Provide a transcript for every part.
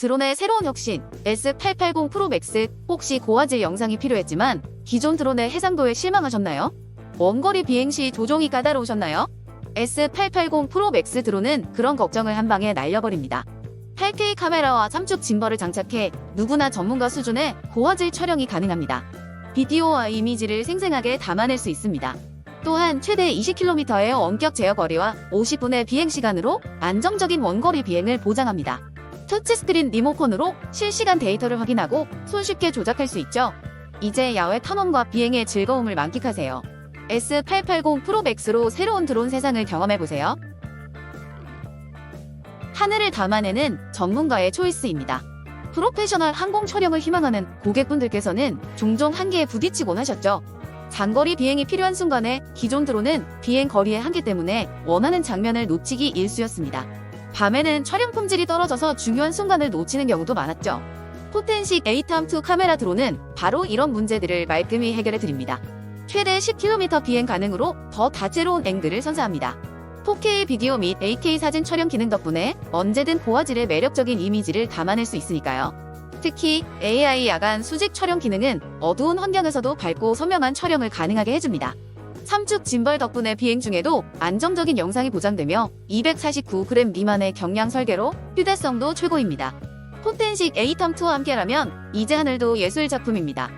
드론의 새로운 혁신 S880 프로 맥스 혹시 고화질 영상이 필요했지만 기존 드론의 해상도에 실망하셨나요? 원거리 비행 시 조종이 까다로우셨나요? S880 프로 맥스 드론은 그런 걱정을 한 방에 날려버립니다. 8K 카메라와 삼축 짐벌을 장착해 누구나 전문가 수준의 고화질 촬영이 가능합니다. 비디오와 이미지를 생생하게 담아낼 수 있습니다. 또한 최대 20km의 원격 제어 거리와 50분의 비행 시간으로 안정적인 원거리 비행을 보장합니다. 터치스크린 리모컨으로 실시간 데이터를 확인하고 손쉽게 조작할 수 있죠. 이제 야외 탐험과 비행의 즐거움을 만끽하세요. S880 프로 맥스로 새로운 드론 세상을 경험해보세요. 하늘을 담아내는 전문가의 초이스입니다. 프로페셔널 항공 촬영을 희망하는 고객분들께서는 종종 한계에 부딪히곤 하셨죠. 장거리 비행이 필요한 순간에 기존 드론은 비행 거리의 한계 때문에 원하는 장면을 놓치기 일쑤였습니다. 밤에는 촬영 품질이 떨어져서 중요한 순간을 놓치는 경우도 많았죠. 포텐식 에이탐2 카메라 드론은 바로 이런 문제들을 말끔히 해결해 드립니다. 최대 10km 비행 가능으로 더 다채로운 앵글을 선사합니다. 4K 비디오 및 8K 사진 촬영 기능 덕분에 언제든 고화질의 매력적인 이미지를 담아낼 수 있으니까요. 특히 AI 야간 수직 촬영 기능은 어두운 환경에서도 밝고 선명한 촬영을 가능하게 해줍니다. 삼축 짐벌 덕분에 비행 중에도 안정적인 영상이 보장되며 249g 미만의 경량 설계로 휴대성도 최고입니다. 포텐식 에이탐2와 함께라면 이제 하늘도 예술 작품입니다.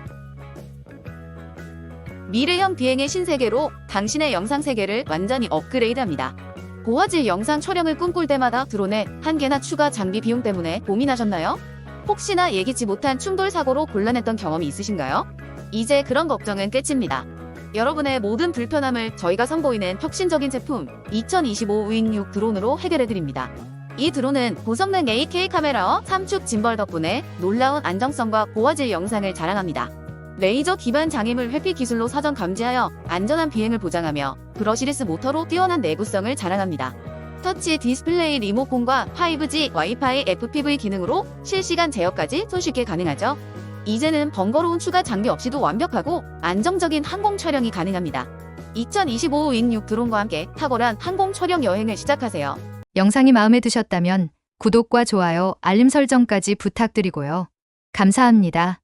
미래형 비행의 신세계로 당신의 영상 세계를 완전히 업그레이드합니다. 고화질 영상 촬영을 꿈꿀 때마다 드론에 한 개나 추가 장비 비용 때문에 고민하셨나요? 혹시나 예기치 못한 충돌 사고로 곤란했던 경험이 있으신가요? 이제 그런 걱정은 끝입니다. 여러분의 모든 불편함을 저희가 선보이는 혁신적인 제품 2025 우잉 6 드론으로 해결해드립니다. 이 드론은 고성능 8K 카메라와 삼축 짐벌 덕분에 놀라운 안정성과 고화질 영상을 자랑합니다. 레이저 기반 장애물 회피 기술로 사전 감지하여 안전한 비행을 보장하며 브러시리스 모터로 뛰어난 내구성을 자랑합니다. 터치 디스플레이 리모컨과 5G 와이파이 FPV 기능으로 실시간 제어까지 손쉽게 가능하죠. 이제는 번거로운 추가 장비 없이도 완벽하고 안정적인 항공 촬영이 가능합니다. 2025 윈6 드론과 함께 탁월한 항공 촬영 여행을 시작하세요. 영상이 마음에 드셨다면 구독과 좋아요, 알림 설정까지 부탁드리고요. 감사합니다.